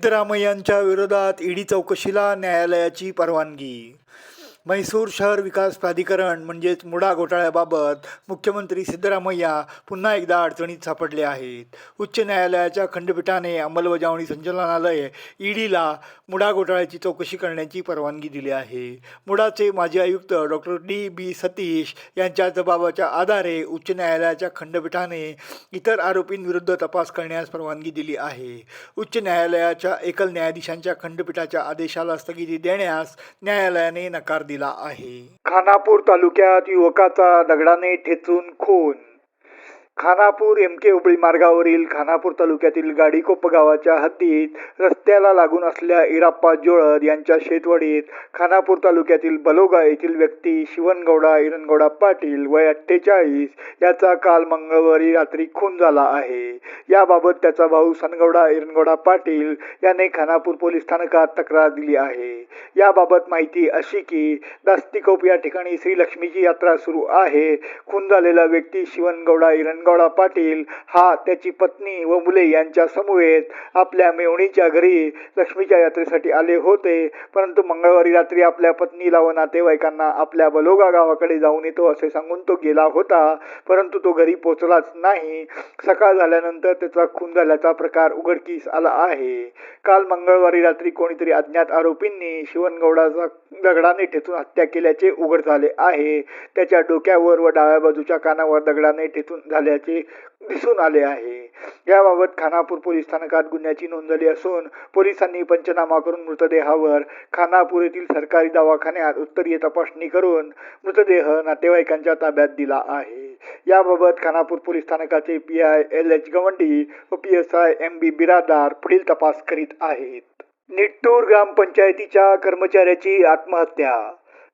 सिद्धरामय्यांच्या विरोधात ईडी चौकशीला न्यायालयाची परवानगी. म्हैसूर शहर विकास प्राधिकरण म्हणजेच मुडा घोटाळ्याबाबत मुख्यमंत्री सिद्धरामय्या पुन्हा एकदा अडचणीत सापडले आहेत. उच्च न्यायालयाच्या खंडपीठाने अंमलबजावणी संचालनालय ईडीला मुडा घोटाळ्याची चौकशी करण्याची परवानगी दिली आहे. मुडाचे माजी आयुक्त डॉक्टर डी. बी. सतीश यांच्या जबाबाच्या आधारे उच्च न्यायालयाच्या खंडपीठाने इतर आरोपींविरुद्ध तपास करण्यास परवानगी दिली आहे. उच्च न्यायालयाच्या एकल न्यायाधीशांच्या खंडपीठाच्या आदेशाला स्थगिती देण्यास न्यायालयाने नकार दिला आहे. खानापूर तालुक्यात युवकाचा दगडाने ठेचून खून खानापूर एम के हुबळी मार्गावरील खानापूर तालुक्यातील गाडीकोप गावाच्या हद्दीत रस्त्याला लागून असल्या इराप्पा जोळद यांच्या शेतवडीत खानापूर तालुक्यातील बलोगा येथील व्यक्ती शिवनगौडा इरनगौडा पाटील वय अठ्ठेचाळीस याचा काल मंगळवारी रात्री खून झाला आहे. याबाबत त्याचा भाऊ सनगौडा इरनगौडा पाटील याने खानापूर पोलीस स्थानकात तक्रार दिली आहे. याबाबत माहिती अशी की दास्तिकोप या ठिकाणी श्रीलक्ष्मीची यात्रा सुरू आहे. खून झालेला व्यक्ती शिवनगौडा इरनगौडा इरणगौडा पाटील हा त्याची पत्नी व मुले यांच्या समवेत आपल्या मेवणीच्या घरी लक्ष्मीच्या यात्रेसाठी आले होते. परंतु मंगळवारी रात्री आपल्या पत्नीला व नातेवाईकांना आपल्या बलोगा गावाकडे जाऊन येतो असे सांगून तो गेला होता. परंतु तो घरी पोचलाच नाही. सकाळ झाल्यानंतर त्याचा खून झाल्याचा प्रकार उघडकीस आला आहे. काल मंगळवारी रात्री कोणीतरी अज्ञात आरोपींनी शिवनगौडाचा दगडाने ठेचून हत्या केल्याचे उघड झाले आहे. त्याच्या डोक्यावर व डाव्या बाजूच्या कानावर दगडाने ठेचून असल्याचे दिसून आले आहे. याबाबत खानापूर पोलीस स्थानकात गुन्ह्याची नोंद झाली असून पोलिसांनी पंचनामा करून मृतदेहावर खानापूर येथील सरकारी दवाखान्यात उत्तरीय तपासणी करून मृतदेह नातेवाईकांच्या ताब्यात दिला आहे. याबाबत खानापूर पोलीस स्थानकाचे P I L H Gavandi व P S I M B Biradar पुढील तपास करीत आहेत. निट्टूर ग्रामपंचायतीच्या कर्मचाऱ्याची आत्महत्या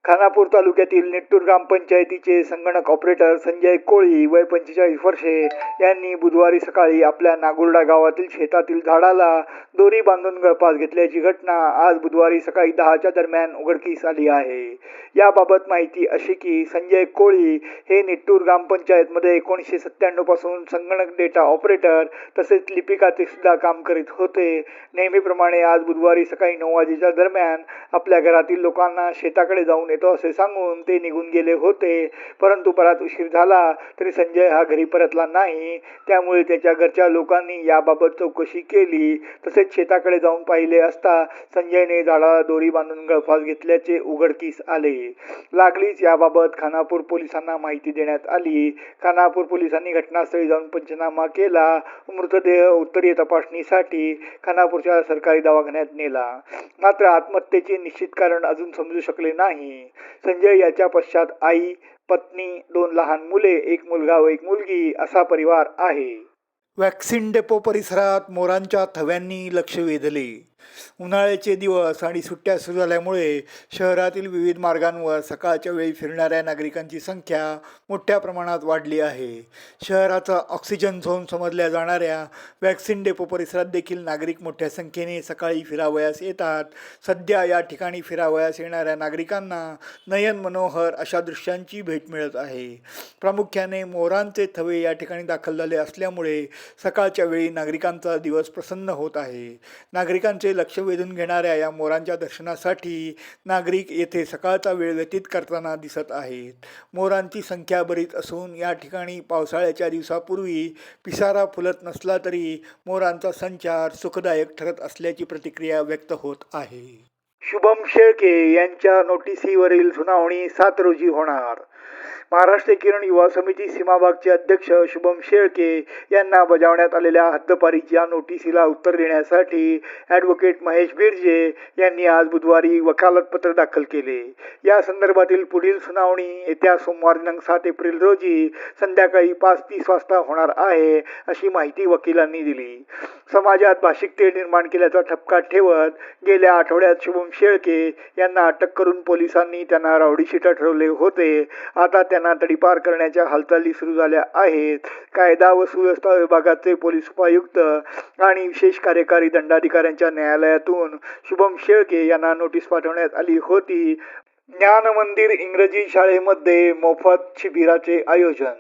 खानापूर तालुक्यातील निट्टूर ग्रामपंचायतीचे संगणक ऑपरेटर संजय कोळी वय पंचेचाळीस वर्षे यांनी बुधवारी सकाळी आपल्या नागुर्डा गावातील शेतातील झाडाला दोरी बांधून गळफास घेतल्याची घटना आज बुधवारी सकाळी दहाच्या दरम्यान उघडकीस आली आहे. याबाबत माहिती अशी की संजय कोळी हे निट्टूर ग्रामपंचायतमध्ये एकोणीसशे सत्त्याण्णवपासून संगणक डेटा ऑपरेटर तसेच लिपिकाचे सुद्धा काम करीत होते. नेहमीप्रमाणे आज बुधवारी सकाळी नऊ वाजेच्या दरम्यान आपल्या घरातील लोकांना शेताकडे जाऊन येतो असे सांगून ते निघून गेले होते. परंतु बराच उशीर झाला तरी संजय हा घरी परतला नाही. त्यामुळे त्याच्या घरच्या लोकांनी याबाबत चौकशी केली. तसेच शेताकडे जाऊन पाहिले असता संजयने झाडाला दोरी बांधून गळफास घेतल्याचे उघडकीस आले. लागलीच याबाबत खानापूर पोलिसांना माहिती देण्यात आली. खानापूर पोलिसांनी घटनास्थळी जाऊन पंचनामा केला. मृतदेह उत्तरीय तपासणीसाठी खानापूरच्या सरकारी दवाखान्यात नेला. मात्र आत्महत्येचे निश्चित कारण अजून समजू शकले नाही. संजय याच्या पश्चात आई पत्नी दोन लहान मुले एक मुलगा व एक मुलगी असा परिवार आहे. वॅक्सिन डेपो परिसरात मोरांच्या थव्यांनी लक्ष वेधले. उन्हाळ्याचे दिवस आणि सुट्ट्या सुरू झाल्यामुळे शहरातील विविध मार्गांवर सकाळच्या वेळी फिरणाऱ्या नागरिकांची संख्या मोठ्या प्रमाणात वाढली आहे. शहराचा ऑक्सिजन झोन समजल्या जाणाऱ्या वॅक्सिन डेपो परिसरात देखील नागरिक मोठ्या संख्येने सकाळी फिरावयास येतात. सध्या या ठिकाणी फिरावयास येणाऱ्या नागरिकांना नयन मनोहर अशा दृश्यांची भेट मिळत आहे. प्रामुख्याने मोरांचे थवे या ठिकाणी दाखल झाले असल्यामुळे सकाळच्या वेळी नागरिकांचा दिवस प्रसन्न होत आहे. नागरिकांचे लक्ष वेधून घेणाऱ्या या मोरांच्या दर्शनासाठी नागरिक येथे सकाळचा वेळ व्यतीत करताना दिसत आहेत. मोरांची संख्या बरीच असून या ठिकाणी पावसाळ्याच्या दिवसापूर्वी पिसारा फुलत नसला तरी मोरांचा संचार सुखदायक ठरत असल्याची प्रतिक्रिया व्यक्त होत आहे. शुभम शेळके यांच्या नोटिसीवरील सुनावणी सात रोजी होणार. महाराष्ट्र किरण युवा समिती सीमाभागचे अध्यक्ष शुभम शेळके यांना बजावण्यात आलेल्या हद्दपारीच्या नोटिसीला उत्तर देण्यासाठी ॲडव्होकेट महेश बिर्जे यांनी आज बुधवारी वकालतपत्र दाखल केले. या संदर्भातील पुढील सुनावणी येत्या सोमवार दिनांक सात एप्रिल रोजी संध्याकाळी पाच तीस वाजता होणार आहे अशी माहिती वकिलांनी दिली. समाजात भाषिकते निर्माण केल्याचा ठपका ठेवत गेल्या आठवड्यात शुभम शेळके यांना अटक करून पोलिसांनी त्यांना रावडीशीटा ठरवले होते. आता त्या त्यांना तडीपार करण्याच्या हालचाली सुरू झाल्या आहेत. कायदा व सुव्यवस्था विभागाचे पोलीस उपायुक्त आणि विशेष कार्यकारी दंडाधिकाऱ्यांच्या न्यायालयातून शुभम शेळके यांना नोटीस पाठवण्यात आली होती. ज्ञान मंदिर इंग्रजी शाळेमध्ये मोफत शिबिराचे आयोजन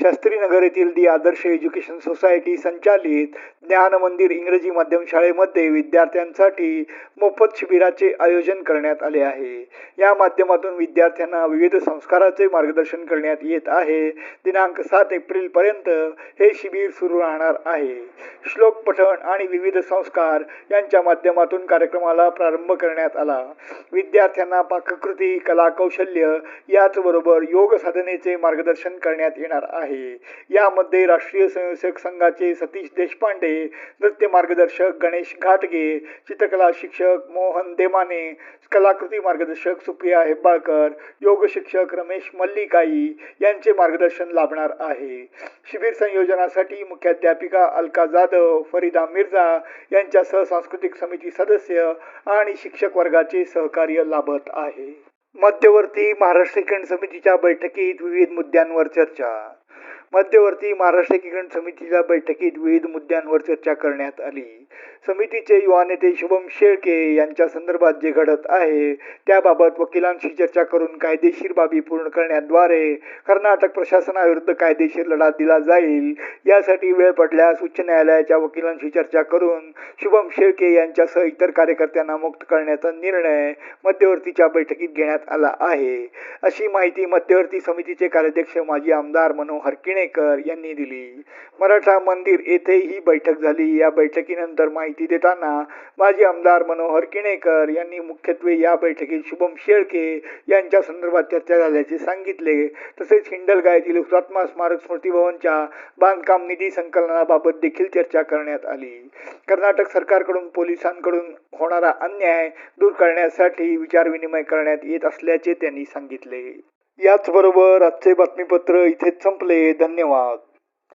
शास्त्रीनगर येथील दी आदर्श एज्युकेशन सोसायटी संचालित ज्ञान मंदिर इंग्रजी माध्यम शाळेमध्ये विद्यार्थ्यांसाठी मोफत शिबिराचे आयोजन करण्यात आले आहे. या माध्यमातून विद्यार्थ्यांना विविध संस्काराचे मार्गदर्शन करण्यात येत आहे. दिनांक सात एप्रिल पर्यंत हे शिबिर सुरू राहणार आहे. श्लोक पठण आणि विविध संस्कार यांच्या माध्यमातून कार्यक्रमाला प्रारंभ करण्यात आला. विद्यार्थ्यांना पाककृती कला कौशल्य याचबरोबर योग साधनेचे मार्गदर्शन करण्यात येणार आहे. यामध्ये राष्ट्रीय स्वयंसेवक संघाचे सतीश देशपांडे नृत्य मार्गदर्शक गणेश घाटगे चित्रकला शिक्षक मोहन देमाने कलाकृती मार्गदर्शक सुप्रिया हेब्बाळकर योग शिक्षक रमेश मल्लिकाई यांचे मार्गदर्शन लाभणार आहे. शिबिर संयोजनासाठी मुख्याध्यापिका अलका जाधव फरीदा मिर्झा यांच्यासह सांस्कृतिक समिती सदस्य आणि शिक्षक वर्गाचे सहकार्य लाभत आहे. मध्यवर्ती महाराष्ट्र एकीकरण समितीच्या बैठकीत विविध मुद्द्यांवर चर्चा मध्यवर्ती महाराष्ट्र एकीकरण समितीच्या बैठकीत विविध मुद्द्यांवर चर्चा करण्यात आली. समितीचे युवा नेते शुभम शेळके यांच्या संदर्भात जे घडत आहे त्याबाबत वकिलांशी चर्चा करून कायदेशीर बाबी पूर्ण करण्याद्वारे कर्नाटक प्रशासनाविरुद्ध कायदेशीर लढा दिला जाईल यासाठी वेळ पडल्यास उच्च न्यायालयाच्या वकिलांशी चर्चा करून शुभम शेळके यांच्यासह इतर कार्यकर्त्यांना मुक्त करण्याचा निर्णय मध्यवर्तीच्या बैठकीत घेण्यात आला आहे. अशी माहिती मध्यवर्ती समितीचे कार्याध्यक्ष माजी आमदार मनोहर किणेकर यांनी दिली. मराठा मंदिर येथे ही बैठक झाली. या बैठकीनंतर माहिती देताना माजी आमदार मनोहर किणेकर यांनी मुख्यत्वे या बैठकीत शुभम शेळके यांच्या संदर्भात चर्चा झाल्याचे सांगितले. तसेच हिंडलगा येथील हुतात्मा स्मारक स्मृती भवनच्या बांधकाम निधी संकलनाबाबत देखील चर्चा करण्यात आली. कर्नाटक सरकारकडून पोलिसांकडून होणारा अन्याय दूर करण्यासाठी विचारविनिमय करण्यात येत असल्याचे त्यांनी सांगितले. याचबरोबर आजचे बातमीपत्र इथेच संपले. धन्यवाद.